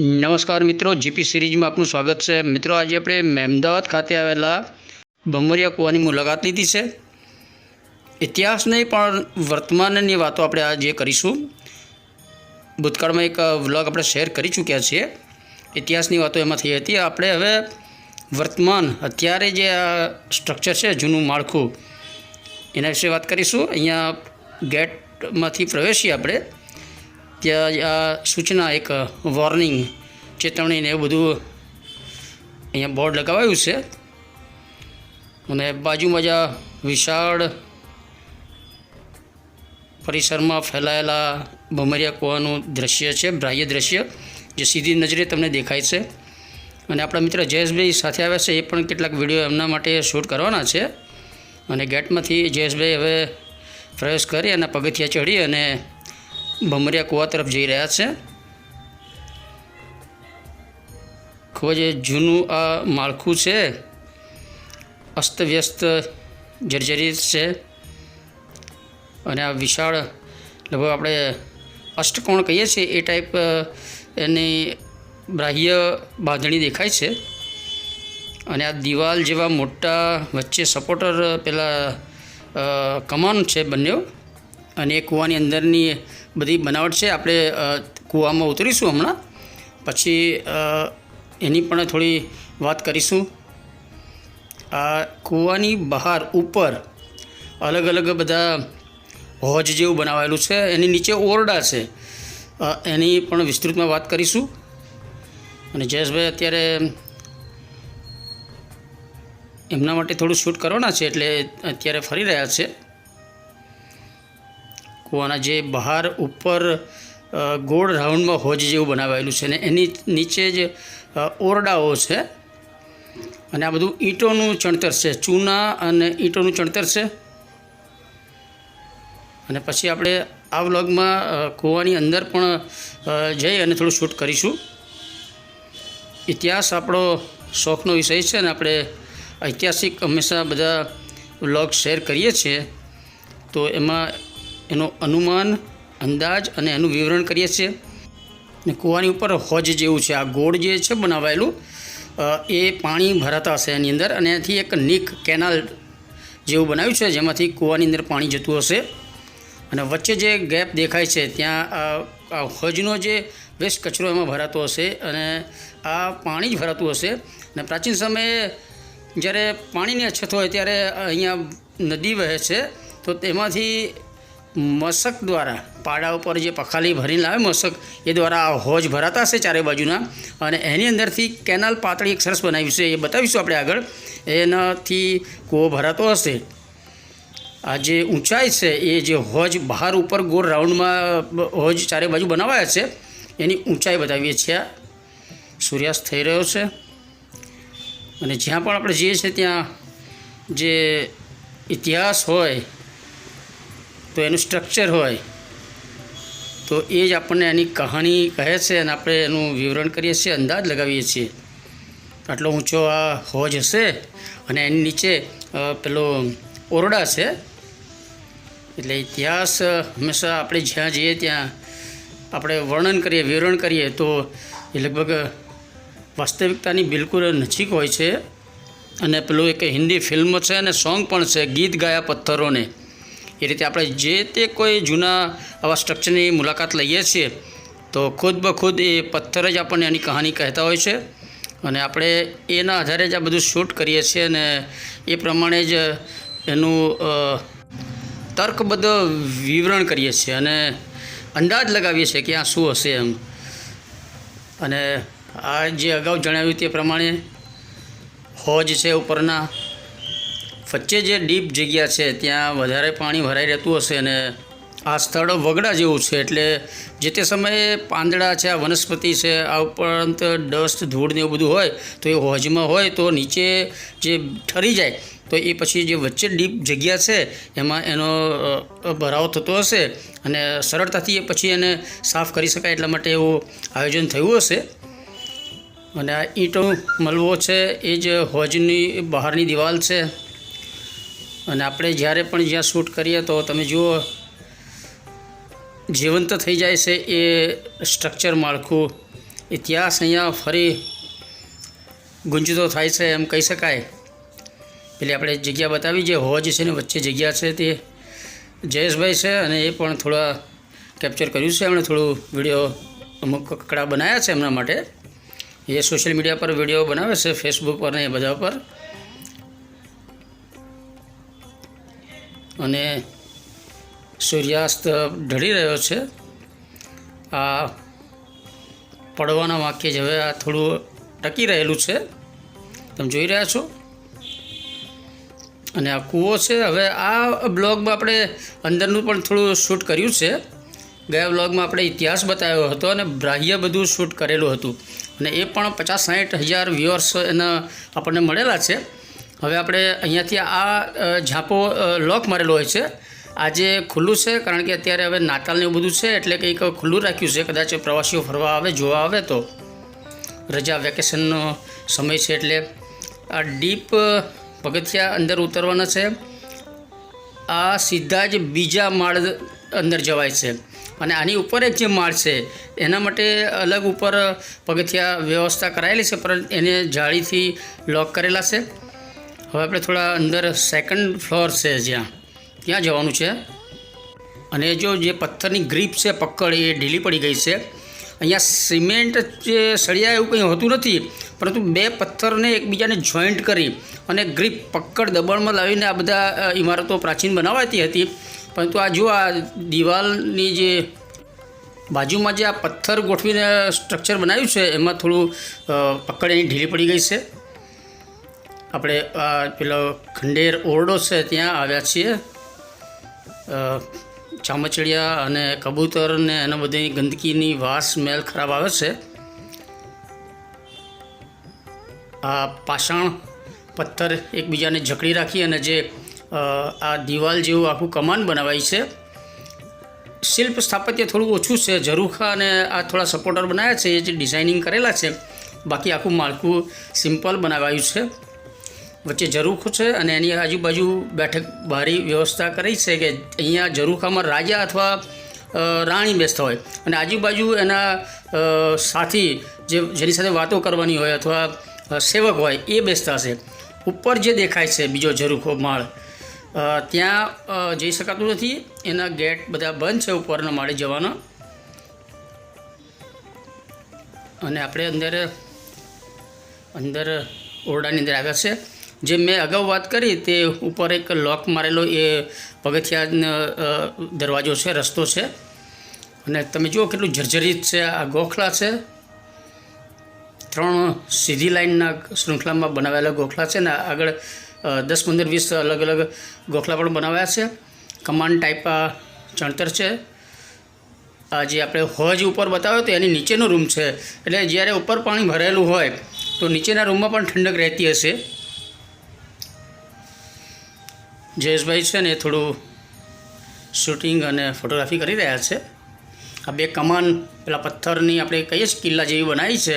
નમસ્કાર મિત્રો, જીપી સિરીઝમાં આપનું સ્વાગત છે. મિત્રો, આજે આપણે અમદાવાદ ખાતે આવેલા ભમરિયા કૂવાની મુલાકાત લીધી છે. ઇતિહાસ નહીં, પણ વર્તમાનની વાતો આપણે આજે કરીશું. ભૂતકાળમાં એક વ્લોગ આપણે શેર કરી ચૂક્યા છીએ. ઇતિહાસની વાતો એમાં થઈ હતી. આપણે હવે વર્તમાન અત્યારે જે આ સ્ટ્રક્ચર છે, જૂનું માળખું, એના વિશે વાત કરીશું. અહીંયા ગેટમાંથી પ્રવેશીએ આપણે. ત્યાં આ સૂચના, એક વોર્નિંગ ચેતવણી ને એવું બધું અહીંયા બોર્ડ લગાવાયું છે. અને બાજુમાં જ આ વિશાળ પરિસરમાં ફેલાયેલા ભમરિયા કૂવાનું દ્રશ્ય છે, બાહ્ય દ્રશ્ય. જે સીધી નજરે તમને દેખાય છે. અને આપણા મિત્ર જયેશભાઈ સાથે આવ્યા છે, એ પણ કેટલાક વીડિયો એમના માટે શૂટ કરવાના છે. અને ગેટમાંથી જયેશભાઈ હવે પ્રવેશ કરી અને પગથિયા ચડી અને ભમરિયા કૂવા તરફ જઈ રહ્યા છે. ખૂબ જ જૂનું આ માળખું છે. અસ્તવ્યસ્ત જર્જરિત છે. અને આ વિશાળ, લગભગ આપણે અષ્ટકોણ કહીએ છીએ એ ટાઈપ એની બાહ્ય બાંધણી દેખાય છે. અને આ દિવાલ જેવા મોટા વચ્ચે સપોર્ટર પેલા કમાન છે બંને અને એ કૂવાની અંદરની બધી બનાવટ છે. આપણે કૂવામાં ઉતરીશું હમણાં. પછી એની પણ થોડી વાત કરીશું. આ કૂવાની બહાર ઉપર અલગ અલગ બધા હોજ જેવું બનાવાયેલું છે. એની નીચે ઓરડા છે. એની પણ વિસ્તૃતમાં વાત કરીશું. અને જયેશભાઈ અત્યારે એમના માટે થોડું શૂટ કરવાના છે, એટલે અત્યારે ફરી રહ્યા છે. કૂવાના જે બહાર ઉપર ગોળ રાઉન્ડમાં હોજ જેવું બનાવાયેલું છે ને એની નીચે જ ઓરડાઓ છે. અને આ બધું ઈંટોનું ચણતર છે, ચૂના અને ઈંટોનું ચણતર છે. અને પછી આપણે આ વ્લોગમાં કૂવાની અંદર પણ જઈ અને થોડું શૂટ કરીશું. ઇતિહાસ આપણો શોખનો વિષય છે અને આપણે ઐતિહાસિક હંમેશા બધા વ્લોગ શેર કરીએ છીએ. તો એમાં એનો અનુમાન, અંદાજ અને એનું વિવરણ કરીએ છીએ. ને કૂવાની ઉપર હોજ જેવું છે. આ ગોળ જે છે બનાવાયેલું એ પાણી ભરાતા હશે એની અંદર અને એથી એક નીક કેનાલ જેવું બનાવ્યું છે, જેમાંથી કૂવાની અંદર પાણી જતું હશે. અને વચ્ચે જે ગેપ દેખાય છે, ત્યાં આ હોજનો જે વેસ્ટ કચરો એમાં ભરાતો હશે અને આ પાણી જ ભરાતું હશે. અને પ્રાચીન સમયે જ્યારે પાણીની અછત હોય ત્યારે અહીંયા નદી વહે છે, તો તેમાંથી મશક દ્વારા પાડા ઉપર જે પખાલી ભરીને લાવે મશક એ દ્વારા આ હોજ ભરાતા હશે ચારે બાજુના. અને એની અંદરથી કેનાલ પાતળી એક સરસ બનાવ્યું છે, એ બતાવીશું આપણે આગળ. એનાથી કૂવો ભરાતો હશે. આ જે ઊંચાઈ છે, એ જે હોજ બહાર ઉપર ગોળ રાઉન્ડમાં હોજ ચારે બાજુ બનાવાયા છે, એની ઊંચાઈ બતાવીએ છીએ. સૂર્યાસ્ત થઈ રહ્યો છે. અને જ્યાં પણ આપણે જઈએ છીએ, ત્યાં જે ઇતિહાસ હોય, તો એનું સ્ટ્રક્ચર હોય, તો એ જ આપણને એની કહાણી કહે છે અને આપણે એનું વિવરણ કરીએ છીએ, અંદાજ લગાવીએ છીએ. આટલો ઊંચો આ હોજ હશે અને એની નીચે પેલો ઓરડા છે એટલે ઇતિહાસ, હંમેશા આપણે જ્યાં જઈએ ત્યાં આપણે વર્ણન કરીએ, વિવરણ કરીએ, તો એ લગભગ વાસ્તવિકતાની બિલકુલ નજીક હોય છે. અને પેલું એક હિન્દી ફિલ્મ છે અને સોંગ પણ છે, ગીત ગાયા પથ્થરોને. એ રીતે આપણે જે તે કોઈ જૂના આવા સ્ટ્રક્ચરની મુલાકાત લઈએ છીએ, તો ખુદ બ ખુદ એ પથ્થર જ આપણને એની કહાની કહેતા હોય છે. અને આપણે એના આધારે જ આ બધું શૂટ કરીએ છીએ અને એ પ્રમાણે જ એનું તર્કબદ્ધ વિવરણ કરીએ છીએ અને અંદાજ લગાવીએ છીએ કે આ શું હશે એમ. અને આ જે અગાઉ જણાવ્યું તે પ્રમાણે હોજ છે ઉપરના. વચ્ચે જે ડીપ જગ્યા છે ત્યાં વધારે પાણી ભરાઈ રહેતું હશે અને આ સ્થળ વગડા જેવું છે એટલે જે તે સમયે પાંદડા છે, આ વનસ્પતિ છે, આ ઉપરાંત ડસ્ટ, ધૂળ ને એવું બધું હોય તો એ હોજમાં હોય તો નીચે જે ઠરી જાય તો એ પછી જે વચ્ચે ડીપ જગ્યા છે, એમાં એનો ભરાવો થતો હશે અને સરળતાથી એ પછી એને સાફ કરી શકાય એટલા માટે એવું આયોજન થયું હશે. અને આ ઈંટો મલવો છે એ જ હોજની બહારની દિવાલ છે. અને આપણે જ્યારે પણ જ્યાં શૂટ કરીએ તો તમે જુઓ, જીવંત થઈ જાય છે એ સ્ટ્રક્ચર માળખું. ઇતિહાસ અહીંયા ફરી ગુંજતો થાય છે એમ કહી શકાય. પેલી આપણે જગ્યા બતાવી, જે હોજ છે ને વચ્ચે જગ્યા છે તે. જયેશભાઈ છે અને એ પણ થોડા કેપ્ચર કર્યું છે. એમણે થોડું વીડિયો અમુક કકડા બનાવ્યા છે એમના માટે. એ સોશિયલ મીડિયા પર વીડિયો બનાવે છે ફેસબુક પર ને એ બધા પર. અને સૂર્યાસ્ત ઢળી રહ્યો છે. આ પડવાના વાક્ય જ હવે આ થોડું ટકી રહેલું છે. તમે જોઈ રહ્યા છો? અને આ કૂવો છે. હવે આ બ્લોગમાં આપણે અંદરનું પણ થોડું શૂટ કર્યું છે. ગયા બ્લોગમાં આપણે ઇતિહાસ બતાવ્યો હતો અને બ્રાહ્ય બધું શૂટ કરેલું હતું. અને એ પણ પચાસ સાઠ હજાર વ્યુઅર્સ એના આપણને મળેલા છે. હવે આપણે અહીંયાથી આ ઝાંપો લોક મારેલો હોય છે. આજે ખુલ્લું છે, કારણ કે અત્યારે હવે નાતાલને એવું બધું છે, એટલે કંઈક ખુલ્લું રાખ્યું છે. કદાચ પ્રવાસીઓ ફરવા આવે, જોવા આવે તો. રજા વેકેશનનો સમય છે એટલે આ ડીપ પગથિયા અંદર ઉતરવાના છે. આ સીધા જ બીજા માળ અંદર જવાય છે. અને આની ઉપર એક જે માળ છે, એના માટે અલગ ઉપર પગથિયા વ્યવસ્થા કરાયેલી છે પરંતુ એને જાળીથી લોક કરેલા છે. હવે આપણે થોડા અંદર સેકન્ડ ફ્લોર છે જ્યાં. ત્યાં જવાનું છે. અને જો જે પથ્થરની ગ્રીપ છે, પકડ એ ઢીલી પડી ગઈ છે. અહીંયા સિમેન્ટ જે સળિયા એવું કંઈ હોતું નથી, પરંતુ બે પથ્થરને એકબીજાને જોઈન્ટ કરી અને ગ્રીપ પકડ દબાણમાં લાવીને આ બધા ઇમારતો પ્રાચીન બનાવાતી હતી. પરંતુ આ જો આ દિવાલની જે બાજુમાં જે આ પથ્થર ગોઠવીને સ્ટ્રક્ચર બનાવ્યું છે, એમાં થોડું પકડ એની ઢીલી પડી ગઈ છે. આપણે આ પેલો ખંડેર ઓરડો છે, ત્યાં આવ્યા છીએ. ચામચડિયા અને કબૂતર ને એના બધી ગંદકીની વાસ સ્મેલ ખરાબ આવે છે. આ પાષાણ પથ્થર એકબીજાને જકડી રાખી અને જે આ દિવાલ જેવું આખું કમાન બનાવાય છે. શિલ્પ સ્થાપત્ય થોડું ઓછું છે. ઝરૂખા અને આ થોડા સપોર્ટર બનાવ્યા છે. એ જે ડિઝાઇનિંગ કરેલા છે. બાકી આખું માળખું સિમ્પલ બનાવાયું છે. વચ્ચે ઝરૂખું છે અને એની આજુબાજુ બેઠક બારી વ્યવસ્થા કરી છે કે અહીંયા ઝરૂખામાં રાજા અથવા રાણી બેસતા હોય. અને આજુબાજુ એના સાથી જે, જેની સાથે વાતો કરવાની હોય અથવા સેવક હોય એ બેસતા હશે. ઉપર જે દેખાય છે બીજો ઝરૂખો માળ ત્યાં જઈ શકાતું નથી. એના ગેટ બધા બંધ છે ઉપરના માળે જવાના. અને આપણે અંદર અંદર ઓરડાની અંદર આવ્યા છે. જે મેં અગાઉ વાત કરી તે ઉપર એક લોક મારેલો એ પગથિયા દરવાજો છે, રસ્તો છે. અને તમે જુઓ કેટલું જર્જરિત છે, આ ગોખલા છે. ત્રણ સીધી લાઈનના શૃંખલામાં બનાવેલા ગોખલા છે ને આગળ દસ પંદર વીસ અલગ અલગ ગોખલા પણ બનાવ્યા છે. કમાન્ડ ટાઈપ આ ચણતર છે. આ જે આપણે હોજ ઉપર બતાવ્યો તો એની નીચેનો રૂમ છે. એટલે જ્યારે ઉપર પાણી ભરેલું હોય તો નીચેના રૂમમાં પણ ઠંડક રહેતી હશે. જયેશભાઈ છે ને એ થોડું શૂટિંગ અને ફોટોગ્રાફી કરી રહ્યા છે. આ બે કમાન, પેલા પથ્થરની આપણે કહીએ છીએ, કિલ્લા જેવી બનાવી છે.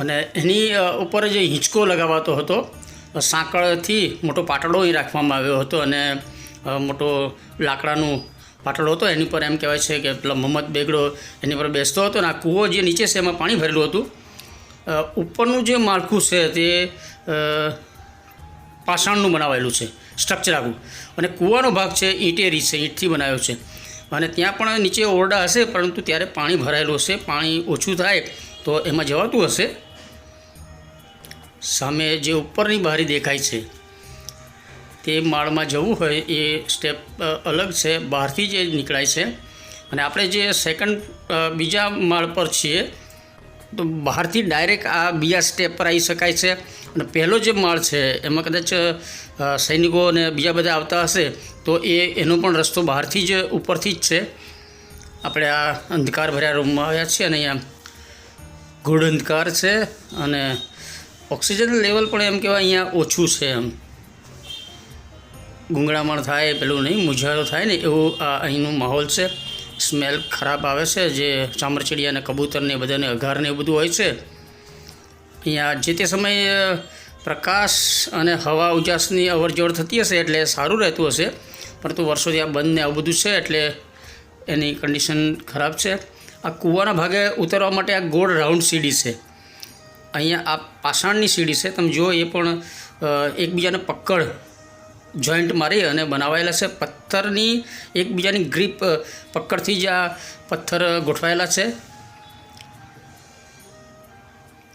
અને એની ઉપર જે હિંચકો લગાવાતો હતો સાંકળથી મોટો પાટડો અહીં રાખવામાં આવ્યો હતો અને મોટો લાકડાનું પાટડો હતો. એની પર એમ કહેવાય છે કે પેલા મોહમ્મદ બેગડો એની પર બેસતો હતો અને આ કૂવો જે નીચે છે એમાં પાણી ભરેલું હતું. ઉપરનું જે માળખું છે તે પાષાણનું બનાવેલું છે. સ્ટ્રક્ચર આવ્યું અને કૂવાનો ભાગ છે ઈંટેરી છે, ઈંટથી બનાવ્યો છે. અને ત્યાં પણ નીચે ઓરડા હશે, પરંતુ ત્યારે પાણી ભરાયેલું હશે. પાણી ઓછું થાય તો એમાં જવાતું હશે. સામે જે ઉપરની બારી દેખાય છે, તે માળમાં જવું હોય એ સ્ટેપ અલગ છે. બહારથી જે નીકળાય છે. અને આપણે જે સેકન્ડ બીજા માળ પર છીએ તો બહારથી ડાયરેક્ટ આ બીજા સ્ટેપ પર આવી શકાય છે. અને પહેલો જે માળ છે, એમાં કદાચ સૈનિકો અને બીજા બધા આવતા હશે, તો એ, એનો પણ રસ્તો બહારથી જ ઉપરથી જ છે. આપણે આ અંધકાર ભર્યા રૂમમાં આવ્યા છીએ અને અહીંયા ગુડ અંધકાર છે અને ઓક્સિજન લેવલ પણ એમ કહેવાય અહીંયા ઓછું છે એમ. ગુંગળામણ થાય, પેલું નહીં મુજારો થાય ને એવું આ અહીંનું માહોલ છે. સ્મેલ ખરાબ આવે છે, જે ચામરચીડિયા અને કબૂતરને એ બધાને અઘારને એવું બધું હોય છે. અહીંયા જે તે સમયે પ્રકાશ અને હવા ઉજાસની અવરજવર થતી હશે એટલે સારું રહેતું હશે, પરંતુ વર્ષોથી આ બંધને આવું બધું છે એટલે એની કન્ડિશન ખરાબ છે. આ કૂવાના ભાગે ઉતરવા માટે આ ગોળ રાઉન્ડ સીડી છે. અહીંયા આ પાષાણની સીડી છે. તમે જુઓ, એ પણ એકબીજાને પકડ જોઈન્ટ મારી અને બનાવાયેલા છે. પથ્થરની એકબીજાની ગ્રીપ પકડથી જ આ પથ્થર ગોઠવાયેલા છે.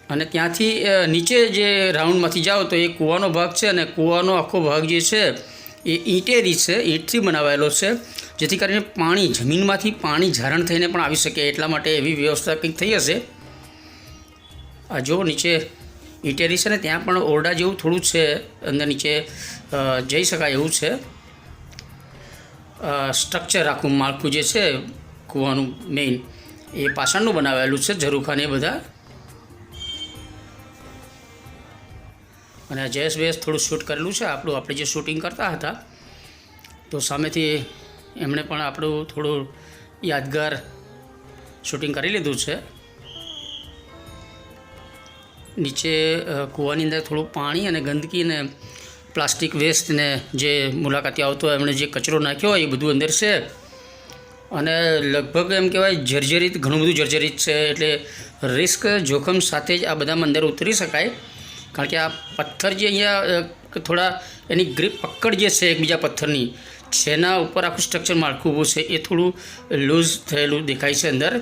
અને ત્યાંથી નીચે જે રાઉન્ડમાંથી જાઓ તો એ કૂવાનો ભાગ છે અને કૂવાનો આખો ભાગ જે છે એ ઈંટેરી છે, ઈંટથી બનાવાયેલો છે, જેથી કરીને પાણી, જમીનમાંથી પાણી ઝારણ થઈને પણ આવી શકે એટલા માટે એવી વ્યવસ્થા કંઈક થઈ હશે. આ જો નીચે ઈટેરી છે ને ત્યાં પણ ઓરડા જેવું થોડું છે, અંદર નીચે જઈ શકાય એવું છે. સ્ટ્રક્ચર આખું માળખું જે છે, કૂવાનું મેઇન એ પાષાણનું બનાવેલું છે, ઝરૂખાને એ બધા. અને જયેશ બેસ થોડું શૂટ કરેલું છે, આપણું, આપણે જે શૂટિંગ કરતા હતા, તો સામેથી એમણે પણ આપણું થોડું યાદગાર શૂટિંગ કરી લીધું છે. નીચે કૂવાની અંદર થોડું પાણી અને ગંદકી ને પ્લાસ્ટિક વેસ્ટ ને જે મુલાકાતી આવતો એમણે જે કચરો નાખ્યો હોય, એ બધું અંદર છે. અને લગભગ એમ કહેવાય જર્જરિત, ઘણું બધું જર્જરિત છે, એટલે રિસ્ક, જોખમ સાથે જ આ બધામાં અંદર ઉતરી શકાય. કારણ કે આ પથ્થર જે અહીંયા થોડા એની ગ્રીપ પકડ જે છે એકબીજા પથ્થરની, જેના ઉપર આખું સ્ટ્રક્ચર માળખું ઊભું છે, એ થોડું લૂઝ થયેલું દેખાય છે અંદર.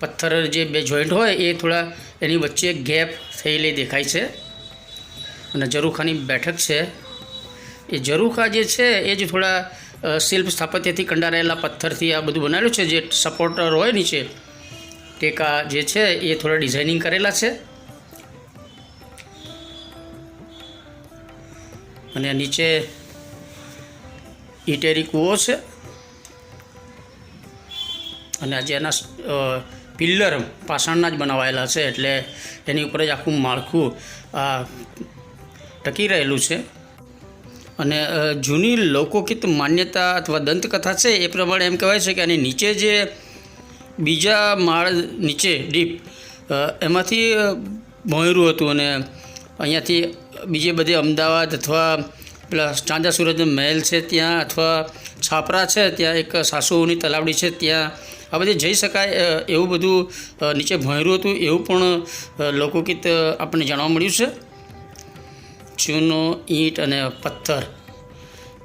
પથ્થર જે બે જોઈન્ટ હોય, એ થોડા એની વચ્ચે ગેપ થયેલી દેખાય છે. અને ઝરૂખાની બેઠક છે. એ ઝરૂખા જે છે, એ જ થોડા શિલ્પ સ્થાપત્યથી કંડારાયેલા પથ્થરથી આ બધું બનાવેલું છે, જે સપોર્ટર હોય નીચે. ટેકા જે છે, એ થોડા ડિઝાઇનિંગ કરેલા છે. અને નીચે ઈટેરી કૂવો છે. અને આજે એના પિલ્લર પાષાણના જ બનાવાયેલા છે, એટલે એની ઉપર જ આખું માળખું, આ ટકી રહેલું છે. અને જૂની લોકગીત માન્યતા અથવા દંતકથા છે એ પ્રમાણે એમ કહેવાય છે કે આની નીચે જે બીજા માળ નીચે, ડીપ એમાંથી ભોંયરું હતું અને અહીંયાથી બીજે બધે અમદાવાદ અથવા પેલા ચાંદા સુરજ મહેલ છે ત્યાં અથવા છાપરા છે ત્યાં એક સાસુઓની તલાવડી છે ત્યાં આ બધે જઈ શકાય એવું બધું નીચે ભોંયરું હતું એવું પણ લોકગીત આપણને જાણવા મળ્યું છે. ચૂનો, ઈંટ અને પથ્થર.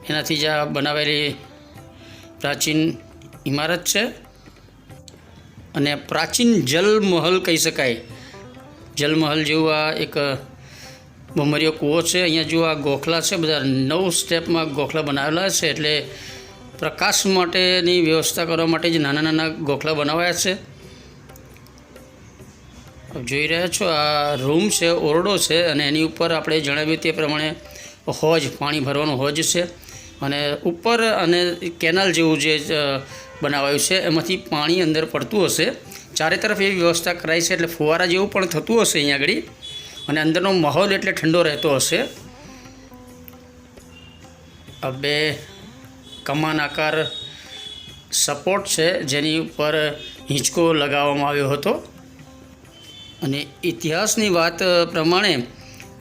એનાથી જ આ બનાવેલી પ્રાચીન ઇમારત છે. અને પ્રાચીન જલમહલ કહી શકાય. જલમહલ જેવું આ એક બમરીયો કૂવો છે. અહીંયા જો આ ગોખલા છે, બધા નવ સ્ટેપમાં ગોખલા બનાવેલા છે. એટલે પ્રકાશ માટેની વ્યવસ્થા કરવા માટે જ નાના નાના ગોખલા બનાવાયા છે. જોઈ રહ્યા છો, આ રૂમ છે, ઓરડો છે અને એની ઉપર આપણે જણાવ્યું તે પ્રમાણે હોજ, પાણી ભરવાનો હોજ છે અને ઉપર અને કેનાલ જેવું જે બનાવાયું છે, એમાંથી પાણી અંદર પડતું હશે. ચારે તરફ એવી વ્યવસ્થા કરાઈ છે એટલે ફુવારા જેવું પણ થતું હશે અહીંયા આગળ. અને અંદરનો માહોલ એટલે ઠંડો રહેતો હશે. આ બે કમાન આકાર સપોર્ટ છે, જેની ઉપર હિંચકો લગાવવામાં આવ્યો હતો. અને ઇતિહાસની વાત પ્રમાણે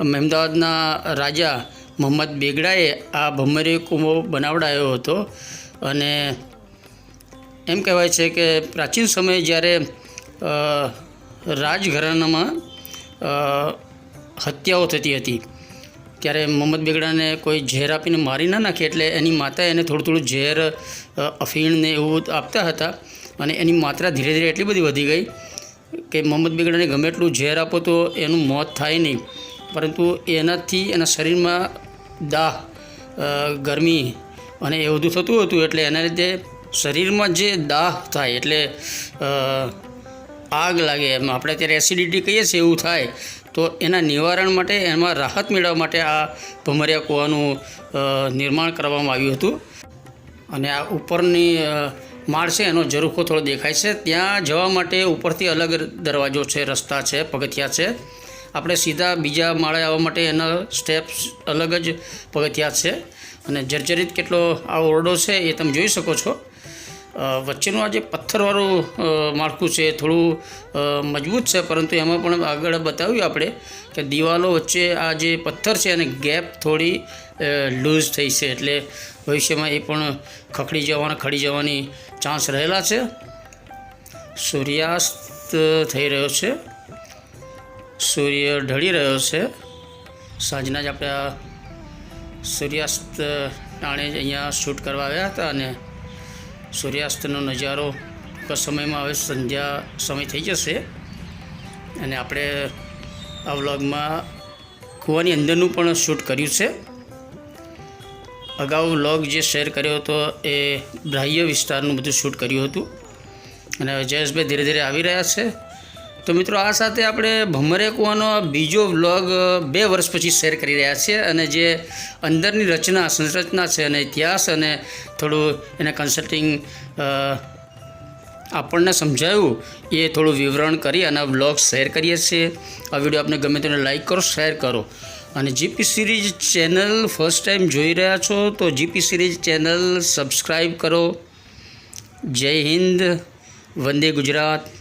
અમદાવાદના રાજા મોહમ્મદ બેગડાએ આ ભમરી કુંભો બનાવડાયો હતો. અને એમ કહેવાય છે કે પ્રાચીન સમયે જ્યારે રાજઘરાનામાં હત્યાઓ થતી હતી, ત્યારે મોહમ્મદ બેગડાને કોઈ ઝેર આપીને મારી ના નાખે એટલે એની માતાએ એને થોડું થોડું ઝેર અફીણને એવું આપતા હતા. અને એની માત્રા ધીરે ધીરે એટલી બધી વધી ગઈ કે મોહમ્મદ બેગડાને ગમે એટલું ઝેર આપો તો એનું મોત થાય નહીં. પરંતુ એનાથી એના શરીરમાં દાહ ગરમી અને એ બધું થતું હતું એટલે એના લીધે શરીરમાં જે દાહ થાય એટલે આગ લાગે એમ. આપણે અત્યારે એસિડિટી કહીએ છીએ એવું થાય. તો એના નિવારણ માટે, એમાં રાહત મેળવવા માટે આ ભમરિયા કૂવાનું નિર્માણ કરવામાં આવ્યું હતું. અને આ ઉપરની માળ છે એનો ઝરૂખો થોડો દેખાય છે. ત્યાં જવા માટે ઉપરથી અલગ દરવાજો છે, રસ્તા છે, પગથિયા છે. આપણે સીધા બીજા માળે આવવા માટે એના સ્ટેપ્સ અલગ જ પગથિયા છે. અને જર્જરિત કેટલો આ ઓરડો છે એ તમે જોઈ શકો છો. વચ્ચેનું આ જે પથ્થરવાળું માળખું છે થોડું મજબૂત છે, પરંતુ એમાં પણ આગળ બતાવ્યું આપણે કે દિવાલો વચ્ચે આ જે પથ્થર છે એને ગેપ થોડી લૂઝ થઈ છે. એટલે ભવિષ્યમાં એ પણ ખખડી જવાના, ખડી જવાની ચાન્સ રહેલા છે. સૂર્યાસ્ત થઈ રહ્યો છે. સૂર્ય ઢળી રહ્યો છે. સાંજના જ આપણે આ સૂર્યાસ્ત ટાણે જ અહીંયા શૂટ કરવા આવ્યા હતા અને સૂર્યાસ્તનો નજારો ટૂંક સમયમાં હવે સંધ્યા સમય થઈ જશે. અને આપણે આ વ્લોગમાં કૂવાની અંદરનું પણ શૂટ કર્યું છે. અગાઉ વ્લોગ જે શેર કર્યો હતો એ બાહ્ય વિસ્તારનું બધું શૂટ કર્યું હતું. અને જયેશભાઈ ધીરે ધીરે આવી રહ્યા છે. તો મિત્રો આ સાથે આપણે ભમરે કૂવાનો બીજો વ્લોગ બે વર્ષ પછી શેર કરી રહ્યા છીએ. અને જે અંદરની રચના, સંરચના છે અને ઇતિહાસ અને થોડું એને કન્સલ્ટિંગ આપણને સમજાયું, એ થોડું વિવરણ કરી અને વ્લોગ શેર કરીએ છીએ. આ વીડિયો આપને ગમે તેને લાઈક કરો શેર કરો. અને GP series channel first time જોઈ રહ્યા છો તો જીપી સિરીઝ ચેનલ સબસ્ક્રાઈબ કરો. જય હિન્દ, વંદે ગુજરાત.